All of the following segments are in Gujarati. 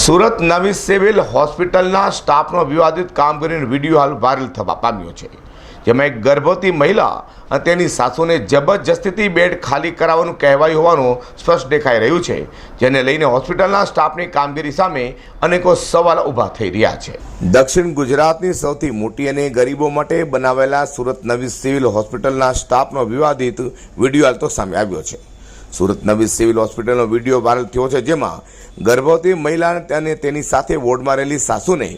સુરત નવી સિવિલ હોસ્પિટલના સ્ટાફનો વિવાદિત કામગીરીનો વીડિયો હાલ વાયરલ થવા પામ્યો છે, જેમાં એક ગર્ભવતી મહિલા અને તેની સાસુને જબરજસ્તીથી બેડ ખાલી કરાવવાનું કહેવાયું હોવાનું સ્પષ્ટ દેખાઈ રહ્યું છે, જેને લઈને હોસ્પિટલના સ્ટાફની કામગીરી સામે અનેકો સવાલ ઊભા થઈ રહ્યા છે. દક્ષિણ ગુજરાતની સૌથી મોટી અને ગરીબો માટે બનાવેલા સુરત નવી સિવિલ હોસ્પિટલના સ્ટાફનો વિવાદિત વીડિયો હાલ તો સામે આવ્યો છે. સુરત નવી સિવિલ હોસ્પિટલનો વિડીયો વાયરલ થયો છે જેમાં ગર્ભવતી મહિલા અને તેની સાથે વોર્ડમાં રહેલી સાસુને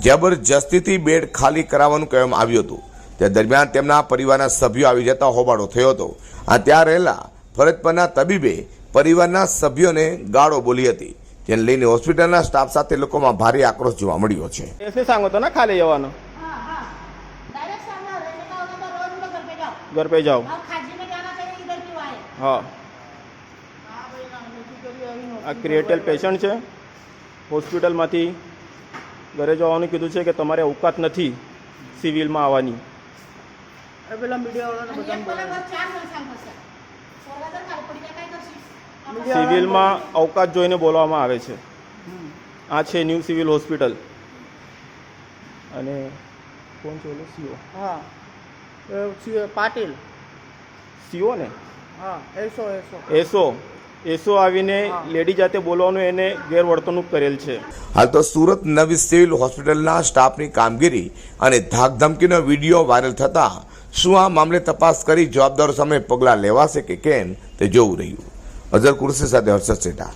જબરજસ્તીથી બેડ ખાલી કરાવવાનું કહેવામાં આવ્યું હતું તે દરમિયાન તેમના પરિવારના સભ્યો આવી જતા હોબાળો થયો હતો આ ત્યાં રહેલા ફરજ પરના તબીબે પરિવારના સભ્યોને ગાળો બોલી હતી જેને લઈને હોસ્પિટલના સ્ટાફ સાથે લોકોમાં ભારે આક્રોશ જોવા મળ્યો છે એસે सांगतो ना खाली जवानं हाँ हाँ डायरेक्ट सामने रहने का होगा तो रोज में घर पे जाओ घर આ ક્રિએટેલ પેશન્ટ છે. હોસ્પિટલમાંથી ઘરે જવાનું કીધું છે કે તમારે ઓકાત નથી સિવિલમાં આવવાની. સિવિલમાં અવકાશ જોઈને બોલવામાં આવે છે. આ છે ન્યૂ સિવિલ હોસ્પિટલ. અને કોણ છે સીઓ. હા. પાટીલ સીઓ ને હા એસો એસો. એસો. એસો આવીને લેડી જાતે બોલવાનું એને ગેરવર્તણૂક કરેલ છે. હાલ તો સુરત નવી સિવિલ હોસ્પિટલના સ્ટાફની કામગીરી અને ધાકધમકીનો વીડિયો વાયરલ થતા શું આ મામલે તપાસ કરી જવાબદારો સામે પગલાં લેવાશે કે કેમ તે જોવું રહ્યું. અઝર કુરશી સાથે હર્ષદ સેઠા